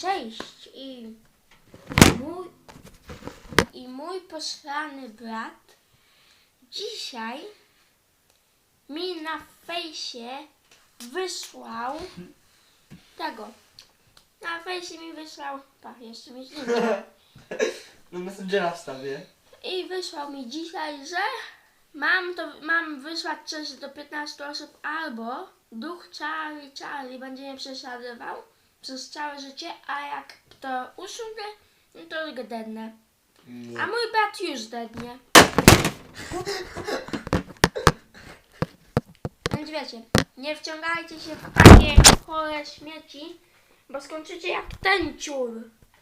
Cześć i mój i mój posrany brat dzisiaj mi na fejsie wysłał tego. Na fejsie mi wysłał, pa, jeszcze mi zdjęcie. No Messengera wstawię. I wysłał mi dzisiaj, że mam to mam wysłać coś do 15 osób albo duch Charlie Charlie będzie mnie prześladował przez całe życie, a jak to usunę, no to go dednę. Nie. A mój brat już dednie. Więc wiecie, nie wciągajcie się w takie chore śmieci, bo skończycie jak ten ciur.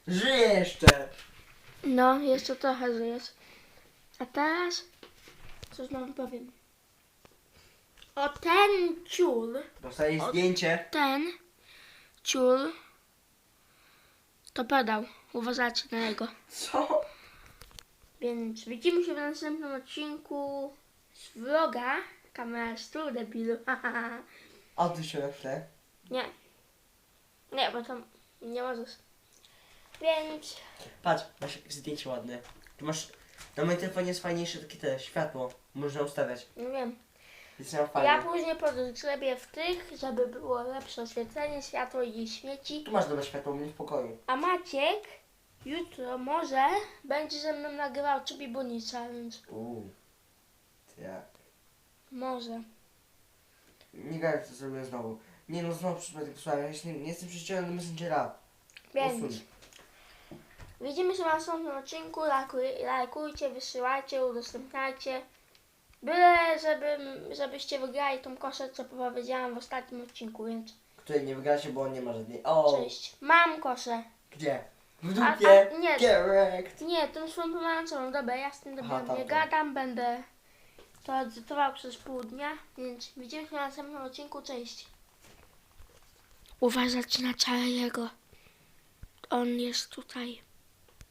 Żyję jeszcze! No, jeszcze trochę żyjesz. A teraz coś wam powiem. O ten ciul, Dostaję Od- zdjęcie. ten ciul to pedał. Uważajcie na niego. Co? Więc widzimy się w następnym odcinku z vloga. Kamera z tyłu, debilu. Odwróć się na chwilę. nie. Nie, bo tam nie możesz. Więc Patrz, masz jakieś zdjęcie ładne. Tu masz... Na moim telefonie jest fajniejsze takie te światło. Można ustawiać. nie wiem. Jest miał fajnie. Ja później podgrzebię w tych, żeby było lepsze oświetlenie, światło i śmieci. Tu masz dobre światło, u mnie w pokoju. A Maciek jutro może będzie ze mną nagrywał Chibi Bunny Challenge. Uuu. Tak. Może. Nie gadaj, co zrobię znowu. Nie no, znowu przypadek posłałem. Ja się nie, nie jestem przyczyniony do Messengera. Więc Usuń. widzimy się w następnym odcinku. Lajkuj, lajkujcie, wysyłajcie, udostępniajcie. Byle, żeby, żebyście wygrali tą koszę, co powiedziałam w ostatnim odcinku, więc Której nie wygracie, bo on nie ma żadnej. O! cześć. Mam koszę. Gdzie? W A- dupie! a- nie. Correct! Nie, tą swoją pomarańczową. Dobra, ja z tym Aha, dobrze nie tamtą. gadam, będę to edytował przez pół dnia, więc widzimy się na następnym odcinku. Cześć. Uważać na Charlie'ego. On jest tutaj.